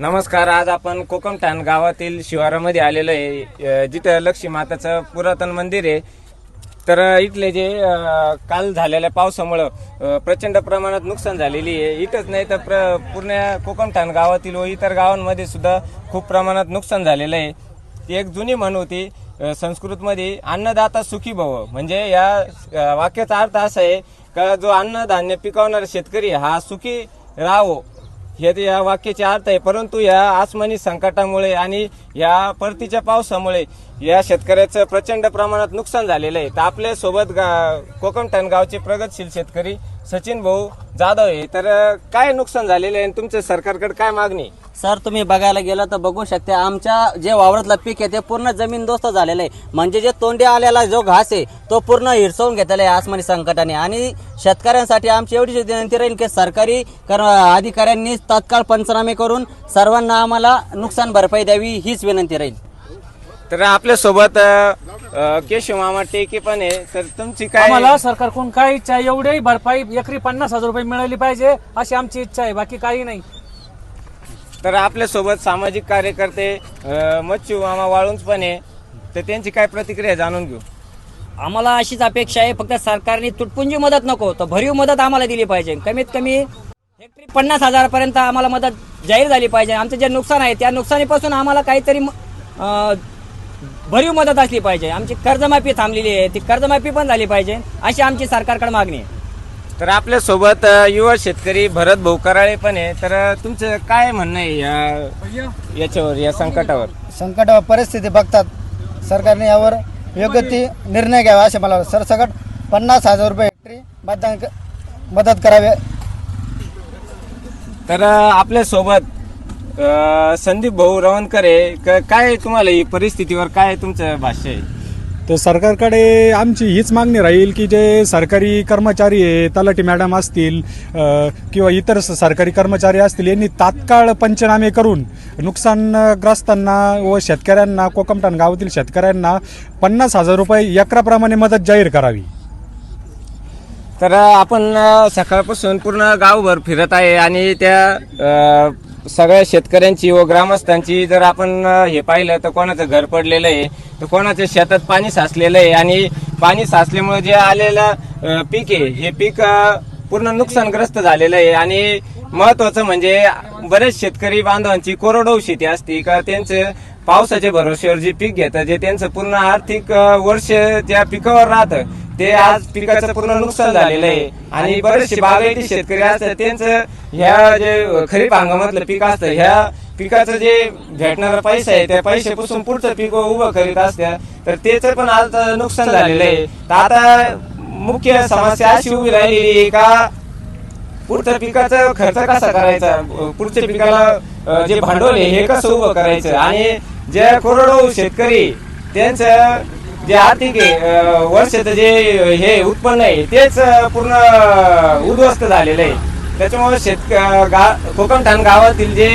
नमस्कार आज आपण कोकमठाण गावातील शिवारामध्ये आलेलो आहे. अ, जिथं लक्ष्मी माताचं पुरातन मंदिर आहे. तर इथले जे अ, काल झालेल्या पावसामुळं अ, प्रचंड प्रमाणात नुकसान झालेली आहे. इथंच नाही तर प्र पूर्ण कोकमठाण गावातील व इतर गावांमध्ये सुद्धा खूप प्रमाणात नुकसान झालेलं आहे. ती एक जुनी म्हण होती अ, संस्कृतमध्ये अन्नदाता सुखी भव. म्हणजे या अ, वाक्याचा अर्थ असा आहे का जो अन्नधान्य पिकवणारा शेतकरी हा सुखी राहो. हे या वाक्याचे अर्थ आहे. परंतु या आसमानी संकटामुळे आणि या परतीच्या पावसामुळे या शेतकऱ्याचं प्रचंड प्रमाणात नुकसान झालेलं आहे. तर आपल्यासोबत गा कोकमठाण गावचे प्रगतशील शेतकरी सचिन भाऊ जाधव आहे. तर काय नुकसान झालेलं आहे आणि तुमच्या सरकारकडे काय मागणी आहे? सर तुम्ही बघायला गेलं तर बघू शकता आमच्या जे वावरातलं पीक आहे ते पूर्ण जमीनदोस्त झालेलं आहे. म्हणजे जे तोंडी आलेला जो घास आहे तो पूर्ण हिरसवून घेतलेला आहे आसमानी संकटाने. आणि शेतकऱ्यांसाठी आमची एवढीच विनंती राहील की सरकारी कर अधिकाऱ्यांनी तात्काळ पंचनामे करून सर्वांना आम्हाला नुकसान भरपाई द्यावी हीच विनंती राहील. तर आपल्यासोबत केशव मामा टेके पण आहे. तर तुमची काय आम्हाला सरकारकडून काय इच्छा आहे? एवढी भरपाई एकरी पन्नास हजार रुपये मिळाली पाहिजे अशी आमची इच्छा आहे. बाकी काही नाही. तर आपल्यासोबत सामाजिक कार्यकर्ते मच्छू मामा वाळूंच पण आहे. तर त्यांची काय प्रतिक्रिया जाणून घेऊ. आम्हाला अशीच अपेक्षा आहे फक्त सरकारने तुटपुंजी मदत नको तर भरीव मदत आम्हाला दिली पाहिजे. कमीत कमी हेक्टरी पन्नास हजारपर्यंत आम्हाला मदत जाहीर झाली पाहिजे. आमचं जे नुकसान आहे त्या नुकसानीपासून आम्हाला काहीतरी भरीव मदत असली पाहिजे. आमची कर्जमाफी थांबलेली आहे ती कर्जमाफी पण झाली पाहिजे अशी आमची सरकारकडे मागणी आहे. तर आपल्यासोबत अ, युवा शेतकरी भरत भाऊ कराळे पण आहे. तर अ, तुमचं काय म्हणणं आहे या याच्यावर या संकटावर? संकट परिस्थिती बघतात. सरकारने यावर योग्य ती निर्णय घ्यावा असे मला वाटतं. सरसकट पन्नास हजार रुपये हेक्टरी मतदान क- मदत करावे. तर अ, आपल्यासोबत अ, संदीप भाऊ रवणकर आहे. क- काय तुम्हाला ही परिस्थितीवर काय तुमचं भाष्य आहे? तर सरकारकडे आमची हीच मागणी राहील की जे सरकारी कर्मचारी आहे तलाठी मॅडम असतील किंवा इतर सरकारी कर्मचारी असतील यांनी तात्काळ पंचनामे करून नुकसानग्रस्तांना व शेतकऱ्यांना कोकमठाण गावातील शेतकऱ्यांना पन्नास हजार रुपये एकराप्रमाणे मदत जाहीर करावी. तर आपण सकाळपासून पूर्ण गावभर फिरत आहे आणि त्या सगळ्या शेतकऱ्यांची व ग्रामस्थांची जर आपण हे पाहिलं तर कोणाचं घर पडलेलं आहे तर कोणाच्या शेतात पाणी साचलेलं आहे आणि पाणी साचल्यामुळे जे आलेलं पीक आहे हे पीक पूर्ण नुकसानग्रस्त झालेलं आहे. आणि महत्वाचं म्हणजे बरेच शेतकरी बांधवांची कोरडवाहू शेती असते का त्यांचं पावसाच्या भरोश्यावर जे पीक घेतं जे त्यांचं पूर्ण आर्थिक वर्ष त्या पिकावर राहतं ते आज पिकाचं पूर्ण नुकसान झालेलं आहे. आणि बरेचसे बागायती शेतकरी असतात त्यांचं ह्या जे खरीप हंगामातलं पीक असतं ह्या पिकाचं जे भेटणारा पैसा आहे त्या पैशापासून पुढचं पीक उभं करीत असत्या तर त्याचं पण आज नुकसान झालेलं आहे. तर आता मुख्य समस्या अशी उभी राहिलेली आहे का पुढच्या पिकाचा खर्च कसा करायचा? पुढच्या पिकाला जे भांडवल आहे हे कसं उभं करायचं? आणि जे करोडो शेतकरी त्यांचं जे आर्थिक वर्षाचं जे हे उत्पन्न आहे तेच पूर्ण उद्ध्वस्त झालेलं आहे. त्याच्यामुळे शेतक गा कोकमठाण गावातील जे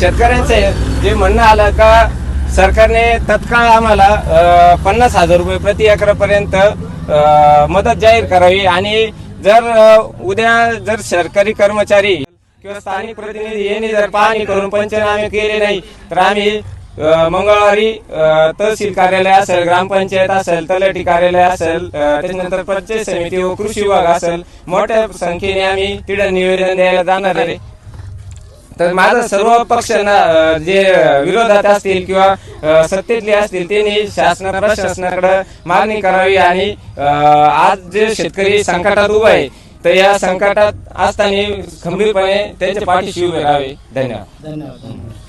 शेतकऱ्यांचं जे म्हणणं आलं का सरकारने तत्काळ आम्हाला पन्नास हजार रुपये प्रति एकरापर्यंत मदत जाहीर करावी आणि जर उद्या जर सरकारी कर्मचारी किंवा स्थानिक प्रतिनिधी यांनी जर पाहणी करून पंचनामे केले नाही तर आम्ही मंगळवारी तहसील कार्यालय असेल ग्रामपंचायत असेल तलाठी कार्यालय असेल त्याच्यानंतर पंचायत समिती व कृषी विभाग असेल मोठ्या संख्येने आम्ही तिथं निवेदन द्यायला जाणार आहे. तर माझं सर्व पक्ष ना, जे विरोधात असतील किंवा सत्तेतले असतील त्यांनी शासना प्रशासनाकडे मागणी करावी आणि आज जे शेतकरी संकटात उभा आहे तर या संकटात असताना खंबीरपणे त्यांच्या पाठीशी उभे राहावे. धन्यवाद धन्यवाद.